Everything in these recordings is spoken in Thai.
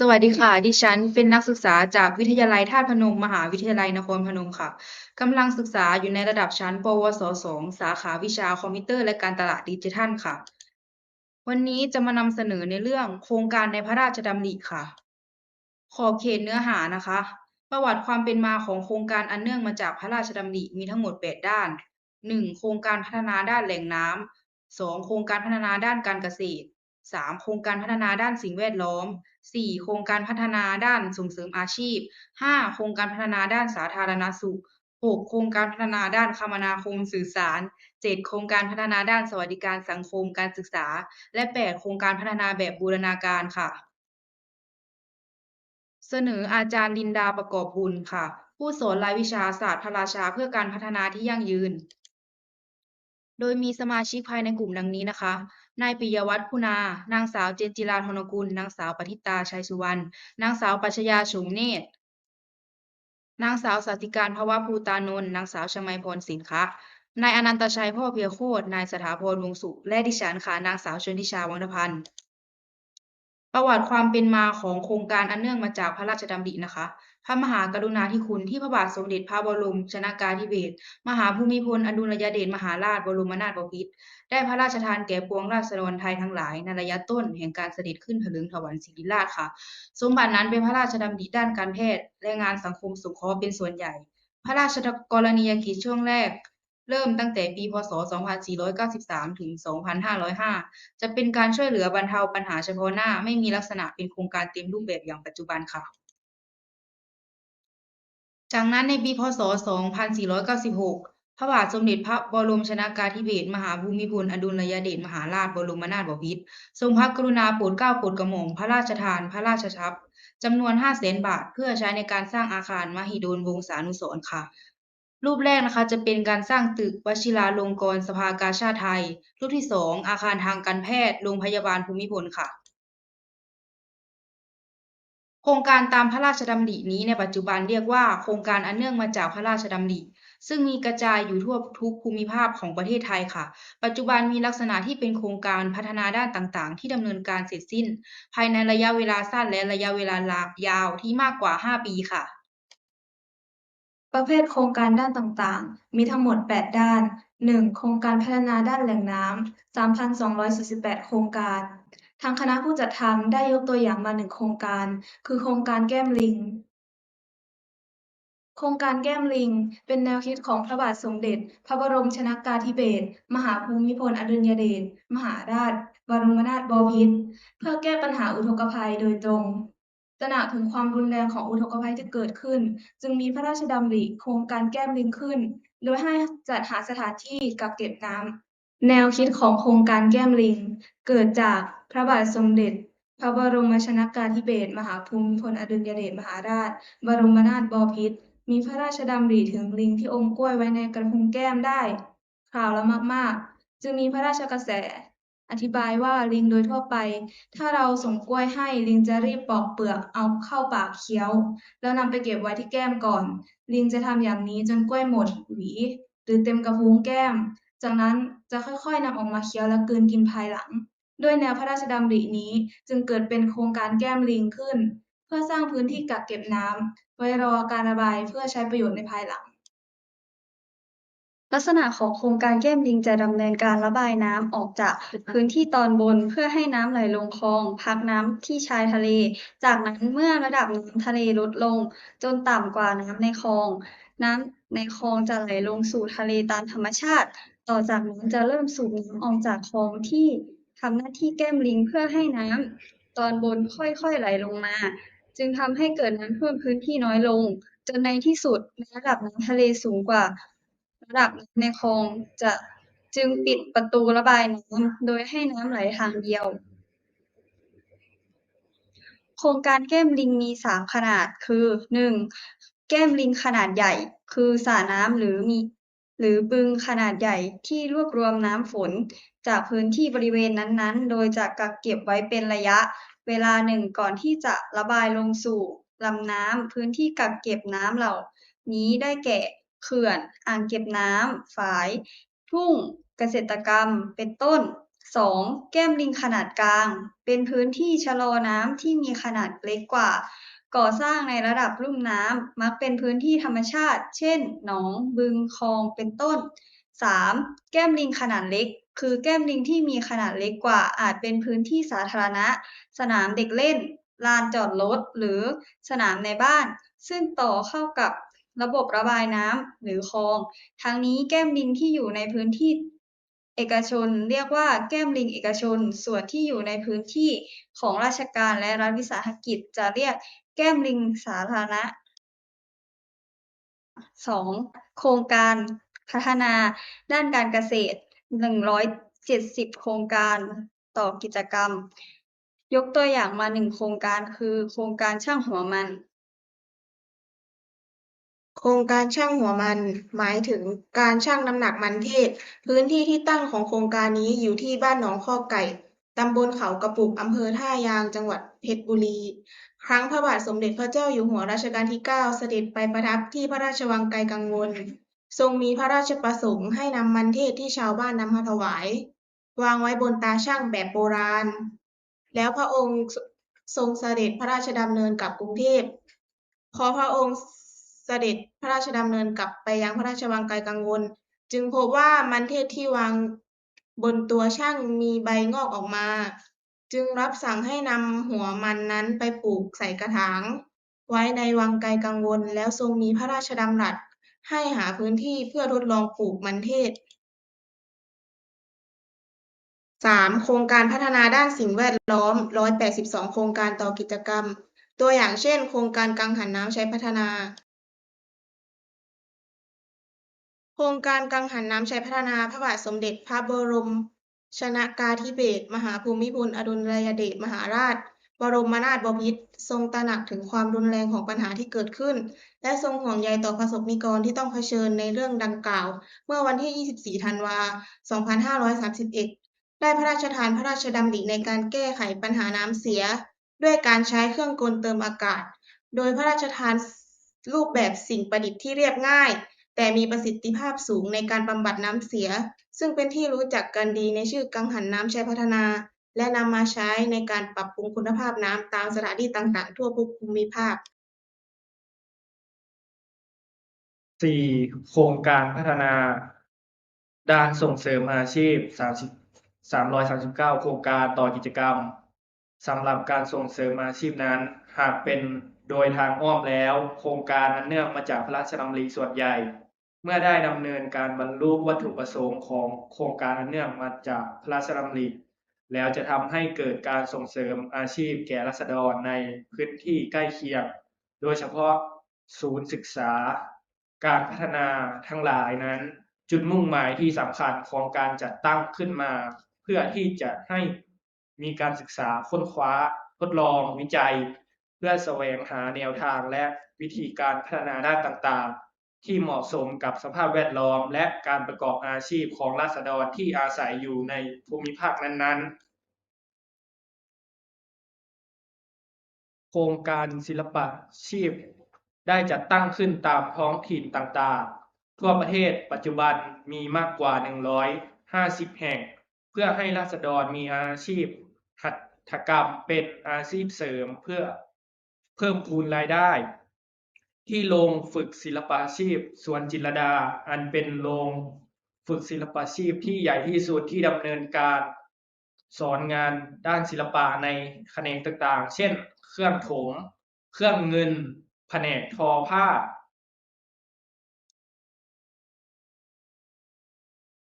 สวัสดีค่ะ ดิฉันเป็นนักศึกษาจากวิทยาลัยธาตุพนม มหาวิทยาลัยนครพนมค่ะกำลังศึกษาอยู่ในระดับชั้น ปวส 2 สาขาวิชาคอมพิวเตอร์และการตลาดดิจิทัลค่ะ วันนี้จะมานำเสนอในเรื่องโครงการในพระราชดำริค่ะ ขอบเขตเนื้อหานะคะ ประวัติความเป็นมาของโครงการอันเนื่องมาจากพระราชดำริมีทั้งหมด 8 ด้าน 1. โครงการพัฒนาด้านแหล่งน้ำ 2. โครงการพัฒนาด้านการเกษตร 3. โครงการพัฒนาด้านสิ่งแวดล้อม 4. โครงการพัฒนาด้านส่งเสริมอาชีพ 5. โครงการพัฒนาด้านสาธารณสุข 6. โครงการพัฒนาด้านคมนาคมสื่อสาร 7. โครงการพัฒนาด้านสวัสดิการสังคมการศึกษา และ 8. โครงการพัฒนาแบบบูรณาการค่ะ เสนออาจารย์ลินดาประกอบบุญค่ะ ผู้สอนรายวิชาศาสตร์พระราชาเพื่อการพัฒนาที่ยั่งยืน โดยมีสมาชิกภายในกลุ่มดังนี้นะคะ นายปิยวัฒน์พุนา นางสาวเจนจิราธนกุล นางสาวปฏิตาชัยสุวรรณ นางสาวปัชญาชมเนตร นางสาวสัติการภวะภูตานนท์ นางสาวชมัยพรสินคะนายอนันตชัยพ่อเพียโคตร นายสถาพรวงสุ และดิฉันค่ะ นางสาวชนทิชาวังนพันธ์ ประวัติความเป็นมาของโครงการอันเนื่องมาจากพระราชดำรินะคะ พระมหากรุณาธิคุณที่พระบาทสมเด็จพระบรมชนากาธิเบศรมหาภูมิพลอดุลยเดชมหาราชบรมนาถบพิตรได้พระราชทานแก่ปวงราษฎรไทยทั้งหลายในระยะต้นแห่งการเสด็จขึ้นถลึงถวัลย์ศิริราชค่ะ สมบัตินั้นเป็นพระราชดำริด้านการแพทย์และงานสังคมสงเคราะห์เป็นส่วนใหญ่ พระราชกรณียกิจช่วงแรกเริ่มตั้งแต่ปี พศ 2493 ถึง 2505 จะเป็นการช่วยเหลือบรรเทาปัญหาเฉพาะหน้า ไม่มีลักษณะเป็นโครงการเต็มรูปแบบอย่างปัจจุบันค่ะ จากนั้นในปีพศ 2496 พระบาทสมเด็จพระบรมชนากาธิเบศรมหาภูมิพลอดุลยเดชมหาราชบรมนาถบพิตรทรงพระกรุณาโปรดเกล้าโปรดกระหม่อมพระราชทาน พระราชทรัพย์จำนวน 500,000 บาท เพื่อใช้ในการสร้างอาคารมหิดลวงศานุสรณ์ค่ะ รูปแรกนะคะจะเป็นการสร้างตึกวชิราลงกรณ์สภากาชาดไทย รูปที่ 2 อาคารทางการแพทย์โรงพยาบาลภูมิพลค่ะ โครงการตามพระราชดำรินี้ในปัจจุบันเรียกว่า โครงการอันเนื่องมาจากพระราชดำริ ซึ่งมีกระจายอยู่ทั่วทุกภูมิภาคของประเทศไทยค่ะ ปัจจุบันมีลักษณะที่เป็นโครงการพัฒนาด้านต่างๆ ที่ดำเนินการเสร็จสิ้น ภายในระยะเวลาสั้นและระยะเวลายาวที่มากกว่า 5 ปีค่ะ ประเภทโครงการด้านต่างๆ มีทั้งหมด 8 ด้าน 1. โครงการพัฒนาด้านแหล่งน้ำ3,248 โครงการ ทางคณะผู้จัดทำได้ยกตัวอย่างมาหนึ่งโครงการ คือโครงการแก้มลิง โครงการแก้มลิง เป็นแนวคิดของพระบาทสมเด็จ พระบรมชนากาธิเบศร มหาภูมิพลอดุลยเดช มหาราชบรมนาถบพิตร เพื่อแก้ปัญหาอุทกภัยโดยตรงตระหนักถึงความรุนแรงของอุทกภัยที่เกิดขึ้น จึงมีพระราชดำริโครงการแก้มลิงขึ้น โดยให้จัดหาสถานที่กักเก็บน้ำ แนวคิดของโครงการแก้มลิงเกิดจากพระบาทสมเด็จพระบรมชนากาธิเบศร มหาภูมิพลอดุลยเดชมหาราชบรมนาถบพิตร มีพระราชดำริถึงลิงที่อมกล้วยไว้ในกระพุ้งแก้มได้คราวละมาก ๆ จึงมีพระราชกระแสอธิบายว่าลิงโดยทั่วไป ถ้าเราส่งกล้วยให้ลิงจะรีบปอกเปลือกเอาเข้าปากเคี้ยว แล้วนำไปเก็บไว้ที่แก้มก่อน ลิงจะทำอย่างนี้จนกล้วยหมดหวี หรือเต็มกระพุ้งแก้ม จากนั้นจะค่อยๆนำออกมาเคี้ยวและกลืนกินภายหลัง ด้วยแนวพระราชดำรินี้จึงเกิดเป็นโครงการแก้มลิงขึ้น เพื่อสร้างพื้นที่กักเก็บน้ำไว้รอการระบายเพื่อใช้ประโยชน์ในภายหลัง ลักษณะของโครงการแก้มลิงจะดำเนินการระบายน้ำออกจากพื้นที่ตอนบนเพื่อให้น้ำไหลลงคลอง พักน้ำที่ชายทะเล จากนั้นเมื่อระดับน้ำทะเลลดลง จนต่ำกว่าน้ำในคลอง น้ำในคลองจะไหลลงสู่ทะเลตามธรรมชาติ ต่อจากนั้นจะเริ่มสูบน้ำออกจากคลองที่ทำหน้าที่แก้มลิงเพื่อให้น้ำตอนบนค่อยๆไหลลงมา จึงทำให้เกิดน้ำท่วมพื้นที่น้อยลง จนในที่สุดระดับน้ำทะเลสูงกว่า ระดับน้ำในคลองจะจึงปิดประตูระบายน้ำโดยให้น้ำไหลทางเดียว โครงการแก้มลิงมีสามขนาดคือหนึ่งแก้มลิงขนาดใหญ่ คือสระน้ำหรือมี หรือบึงขนาดใหญ่ที่รวบรวมน้ำฝน จากพื้นที่บริเวณนั้นๆ โดยจะกักเก็บไว้เป็นระยะ เวลาหนึ่งก่อนที่จะระบายลงสู่ลำน้ำพื้นที่กักเก็บน้ำเหล่า นี้ได้แก่เขื่อน อ่างเก็บน้ำฝาย ทุ่ง เกษตรกรรม เป็นต้นสองแก้มลิงขนาดกลาง เป็นพื้นที่ชะลอน้ำที่มีขนาดเล็กกว่า ก่อสร้างในระดับลุ่มน้ำมักเป็นพื้นที่ธรรมชาติ เช่น หนอง บึง คลอง เป็นต้นสามแก้มลิงขนาดเล็ก คือแก้มลิงที่มีขนาดเล็กกว่า อาจเป็นพื้นที่สาธารณะ สนามเด็กเล่น ลานจอดรถ หรือสนามในบ้าน ซึ่งต่อเข้ากับระบบระบายน้ำหรือคลอง ทั้งนี้แก้มลิงที่อยู่ในพื้นที่เอกชน เรียกว่าแก้มลิงเอกชน ส่วนที่อยู่ในพื้นที่ของราชการและรัฐวิสาหกิจจะเรียก แก้มลิงสาธารณะสองโครงการพัฒนาด้านการเกษตรหนึ่งร้อยเจ็ดสิบโครงการต่อกิจกรรม ยกตัวอย่างมาหนึ่งโครงการคือโครงการช่างหัวมัน โครงการชั่งหัวมัน หมายถึงการชั่งน้ำหนักมันเทศ พื้นที่ที่ตั้งของโครงการนี้อยู่ที่บ้านหนองข้อไก่ตำบลเขากระปุกอำเภอท่ายางจังหวัดเพชรบุรี ครั้งพระบาทสมเด็จพระเจ้าอยู่หัวรัชกาลที่ 9 เสด็จไปประทับที่พระราชวังไกลกังวล ทรงมีพระราชประสงค์ให้นำมันเทศที่ชาวบ้านนำมาถวาย วางไว้บนตาช่างแบบโบราณ แล้วพระองค์ทรงเสด็จพระราชดำเนินกลับกรุงเทพพอพระองค์เสด็จพระราชดำเนินกลับไปยังพระราชวังไกลกังวล จึงพบว่ามันเทศที่วางบนตัวช่างมีใบงอกออกมา จึงรับสั่งให้นำหัวมันนั้นไปปลูกใส่กระถางไว้ในวังไกลกังวล แล้วทรงมีพระราชดำรัสให้หาพื้นที่เพื่อทดลองปลูกมันเทศสามโครงการพัฒนาด้านสิ่งแวดล้อม 182 โครงการต่อกิจกรรม ตัวอย่างเช่น โครงการกังหันน้ำใช้พัฒนา โครงการกังหันน้ำใช้พัฒนา พระบาทสมเด็จพระบรม ชนะกาธิเบศมหาภูมิพลอดุลยเดชมหาราช บรมนาถบพิตรทรงตระหนักถึงความรุนแรงของปัญหาที่เกิดขึ้น และทรงห่วงใยต่อประสบนิกรที่ต้องเผชิญในเรื่องดังกล่าว เมื่อวันที่ 24 ธันวา 2531 ได้พระราชทานพระราชดำริในการแก้ไขปัญหาน้ำเสีย ด้วยการใช้เครื่องกลเติมอากาศ โดยพระราชทานรูปแบบสิ่งประดิษฐ์ที่เรียบง่าย แต่มีประสิทธิภาพสูงในการบำบัดน้ำเสีย ซึ่งเป็นที่รู้จักกันดีในชื่อกังหันน้ำใช้พัฒนา และนำมาใช้ในการปรับปรุงคุณภาพน้ำตามสถานที่ต่างๆ ทั่วภูมิภาคสี่โครงการพัฒนา ด้านส่งเสริมอาชีพ 30 339 โครงการต่อกิจกรรมสำหรับการส่งเสริมอาชีพนั้น หากเป็นโดยทางอ้อมแล้ว โครงการนั้นเนื่องมาจากพระราชดำริส่วนใหญ่ เมื่อได้ดำเนินการบรรลุวัตถุประสงค์ของโครงการอันเนื่องมาจากพระราชดำริแล้วจะทำให้เกิดการส่งเสริมอาชีพแก่รัษฎรในพื้นที่ใกล้เคียง โดยเฉพาะศูนย์ศึกษา การพัฒนาทั้งหลายนั้น จุดมุ่งหมายที่สำคัญของการจัดตั้งขึ้นมา เพื่อที่จะให้มีการศึกษาค้นคว้า ทดลองวิจัย เพื่อแสวงหาแนวทางและวิธีการพัฒนาด้านต่าง ที่เหมาะสมกับสภาพแวดล้อม และการประกอบอาชีพของราษฎรที่อาศัยอยู่ในภูมิภาคนั้นๆ โครงการศิลปะชีพ ได้จัดตั้งขึ้นตามท้องถิ่นต่างๆ ทั่วประเทศปัจจุบันมีมากกว่า 150 แห่ง เพื่อให้ราษฎรมีอาชีพหัตถกรรมเป็นอาชีพเสริมเพื่อเพิ่มพูนรายได้ ที่โรงฝึกศิลปาชีพสวนจิตรลดา อันเป็นโรงฝึกศิลปาชีพที่ใหญ่ที่สุดที่ดำเนินการสอนงานด้านศิลปะในแขนงต่างๆ เช่น เครื่องโถมเครื่องเงิน แผนกทอผ้า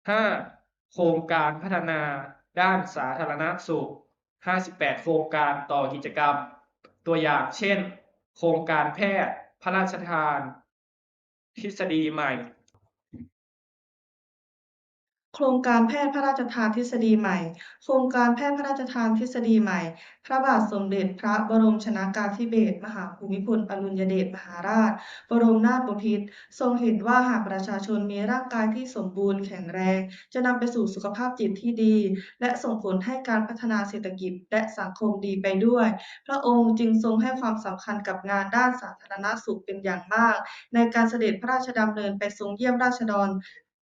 ห้าโครงการพัฒนาด้านสาธารณสุข 58 โครงการต่อกิจกรรม ตัวอย่างเช่น โครงการแพทย์ พระราชทาน ทฤษฎีใหม่ โครงการแพทย์พระราชทานทฤษฎีใหม่ โครงการแพทย์พระราชทานทฤษฎีใหม่ พระบาทสมเด็จพระบรมชนกาธิเบศรมหาภูมิพลอดุลยเดชมหาราช บรมนาถบพิตรทรงเห็นว่าหากประชาชนมีร่างกายที่สมบูรณ์แข็งแรง จะนำไปสู่สุขภาพจิตที่ดี และส่งผลให้การพัฒนาเศรษฐกิจและสังคมดีไปด้วย พระองค์จึงทรงให้ความสำคัญกับงานด้านสาธารณสุขเป็นอย่างมาก ในการเสด็จพระราชดำเนินไปทรงเยี่ยมราษฎร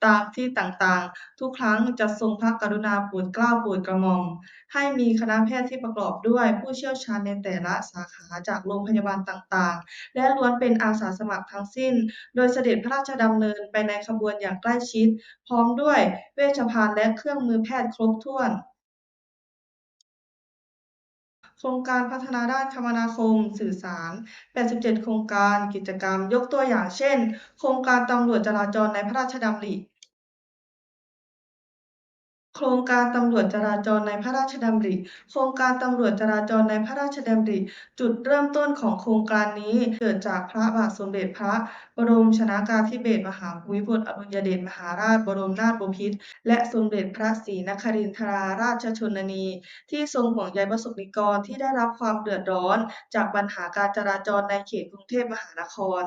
ตามที่ต่างๆ ทุกครั้งจะทรงพระกรุณาโปรดเกล้าโปรดกระหม่อม ให้มีคณะแพทย์ที่ประกอบด้วยผู้เชี่ยวชาญในแต่ละสาขาจากโรงพยาบาลต่างๆ และล้วนเป็นอาสาสมัครทั้งสิ้น โดยเสด็จพระราชดำเนินไปในขบวนอย่างใกล้ชิด พร้อมด้วยเวชภัณฑ์และเครื่องมือแพทย์ครบถ้วนโครงการพัฒนาด้านคมนาคม สื่อสาร 87 โครงการกิจกรรม ยกตัวอย่างเช่น โครงการตำรวจจราจรในพระราชดำริ โครงการตำรวจจราจรในพระราชดำริ โครงการตำรวจจราจรในพระราชดำริ จุดเริ่มต้นของโครงการนี้เกิดจากพระบาทสมเด็จพระบรมชนากาธิเบศรมหาภูมิพลอดุลยเดชมหาราชบรมนาถบพิตรและสมเด็จพระศรีนครินทราราชชนนี ที่ทรงห่วงใยประสบนิกรที่ได้รับความเดือดร้อน จากปัญหาการจราจรในเขตกรุงเทพมหานคร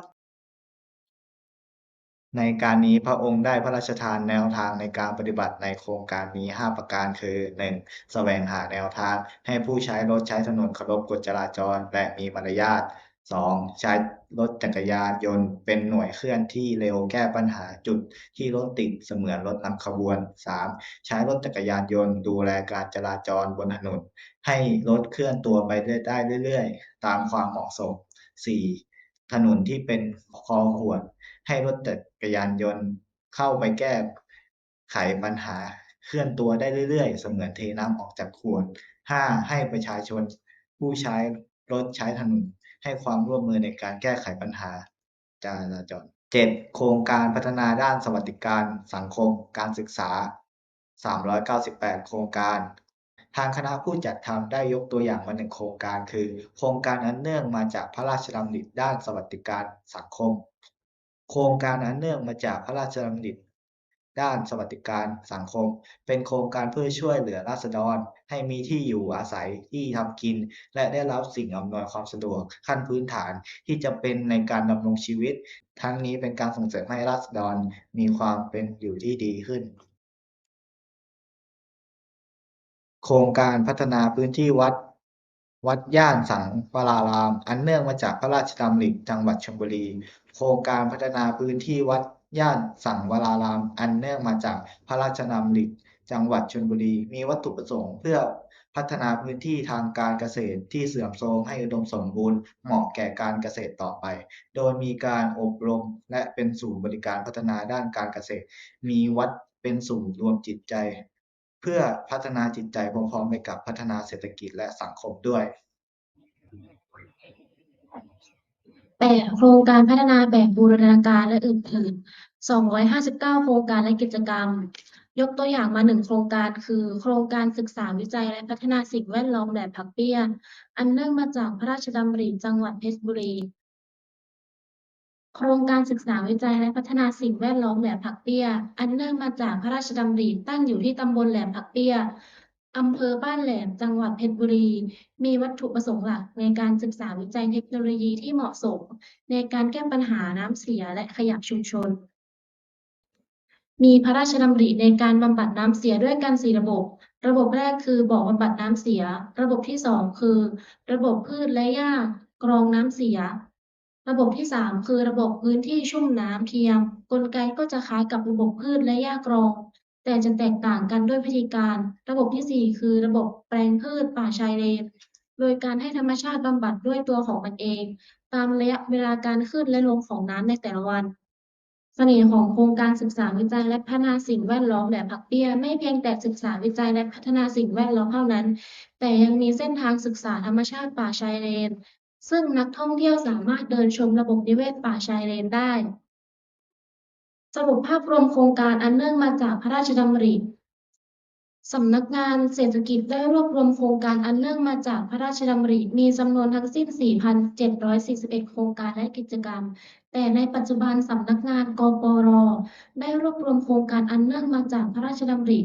ในการนี้พระองค์ได้พระราชทานแนวทางในการปฏิบัติในโครงการนี้ 5 ประการคือ 1. แสวงหาแนวทาง ให้ผู้ใช้รถใช้ถนนเคารพกฎจราจรและมีมารยาท 2. ใช้รถจักรยานยนต์เป็นหน่วยเคลื่อนที่เร็วแก้ปัญหาจุดที่รถติดเสมือนรถนำขบวน 3. ใช้รถจักรยานยนต์ดูแลการจราจรบนถนน ให้รถเคลื่อนตัวไปได้เรื่อยๆ ตามความเหมาะสม 4. ถนนที่เป็นคอขวด ให้รถจักรยานยนต์เข้าไปแก้ไขปัญหาเคลื่อนตัวได้เรื่อยๆ เสมือนเทน้ำออกจากขวด 5. ให้ประชาชนผู้ใช้รถใช้ถนนให้ความร่วมมือในการแก้ไขปัญหาจราจร 7. โครงการพัฒนาด้านสวัสดิการสังคมการศึกษา 398 โครงการ ทางคณะผู้จัดทำได้ยกตัวอย่างมาหนึ่งโครงการคือ โครงการอันเนื่องมาจากพระราชดำริด้านสวัสดิการสังคม โครงการอันเนื่องมาจากพระราชดำริด้านสวัสดิการสังคม เป็นโครงการเพื่อช่วยเหลือราษฎร ให้มีที่อยู่อาศัยที่ทำกิน และได้รับสิ่งอำนวยความสะดวกขั้นพื้นฐานที่จะเป็นในการดำรงชีวิต ทั้งนี้เป็นการส่งเสริมให้ราษฎรมีความเป็นอยู่ที่ดีขึ้น โครงการพัฒนาพื้นที่วัด วัดย่านสังวราราม อันเนื่องมาจากพระราชดำริจังหวัดชลบุรี โครงการพัฒนาพื้นที่วัดย่านสังวราราม อันเนื่องมาจากพระราชดำริจังหวัดชลบุรี มีวัตถุประสงค์เพื่อพัฒนาพื้นที่ทางการเกษตรที่เสื่อมโทรมให้อุดมสมบูรณ์เหมาะแก่การเกษตรต่อไป โดยมีการอบรมและเป็นศูนย์บริการพัฒนาด้านการเกษตร มีวัดเป็นศูนย์รวมจิตใจ พื่อพัฒนาจิตใจพร้อมๆไปกับพัฒนาเศรษฐกิจและสังคมด้วย8โครงการพัฒนาแบบบูรณาการและอื่นๆ 259 โครงการและกิจกรรม ยกตัวอย่างมาหนึ่งโครงการคือ โครงการศึกษาวิจัยและพัฒนาสิ่งแวดล้อมแบบพักเปี้ย อันเนื่องมาจากพระราชดำริจังหวัดเพชรบุรี โครงการศึกษาวิจัยและพัฒนาสิ่งแวดล้อมแหลมผักเปี้ย อันเนื่องมาจากพระราชดำริตั้งอยู่ที่ตำบลแหลมผักเปี้ยอำเภอบ้านแหลม จังหวัดเพชรบุรี มีวัตถุประสงค์หลักในการศึกษาวิจัยเทคโนโลยีที่เหมาะสม ในการแก้ปัญหาน้ำเสียและขยะชุมชน มีพระราชดำริในการบำบัดน้ำเสียด้วยกันสี่ระบบ ระบบแรกคือบ่อบำบัดน้ำเสีย ระบบที่สองคือ ระบบพืชและหญ้ากรองน้ำเสีย ระบบที่สามคือระบบพื้นที่ชุ่มน้ำเทียม กลไกก็จะคล้ายกับระบบพืชและหญ้ากรอง แต่จะแตกต่างกันด้วยวิธีการ ระบบที่สี่คือระบบแปลงพืชป่าชายเลน โดยการให้ธรรมชาติบำบัดด้วยตัวของมันเอง ตามระยะเวลาการขึ้นและลงของน้ำในแต่ละวัน เสน่ห์ของโครงการศึกษาวิจัยและพัฒนาสิ่งแวดล้อมแบบผักเปี้ย ไม่เพียงแต่ศึกษาวิจัยและพัฒนาสิ่งแวดล้อมเท่านั้น แต่ยังมีเส้นทางศึกษาธรรมชาติป่าชายเลน ซึ่งนักท่องเที่ยวสามารถเดินชมระบบนิเวศป่าชายเลนได้ สรุปภาพรวมโครงการอันเนื่องมาจากพระราชดำริสำนักงานเศรษฐกิจได้รวบรวมโครงการอันเนื่องมาจากพระราชดำริ มีจำนวนทั้งสิ้น 4,741 โครงการและกิจกรรม แต่ในปัจจุบันสำนักงานกปร ได้รวบรวมโครงการอันเนื่องมาจากพระราชดำริ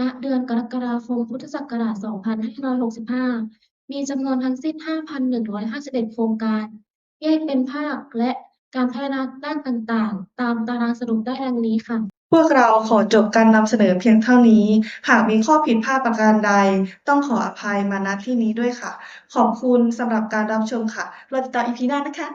ณ เดือนกรกฎาคม พุทธศักราช 2565 มีจำนวนทั้งสิ้น 5,151 โครงการ แยกเป็นภาคและการพัฒนาด้านต่างๆ ตามตารางสรุปได้ดังนี้ค่ะ พวกเราขอจบการนำเสนอเพียงเท่านี้ หากมีข้อผิดพลาดประการใด ต้องขออภัยมาณที่นี้ด้วยค่ะ ขอบคุณสำหรับการรับชมค่ะเราติดตามอีพีหน้านะคะ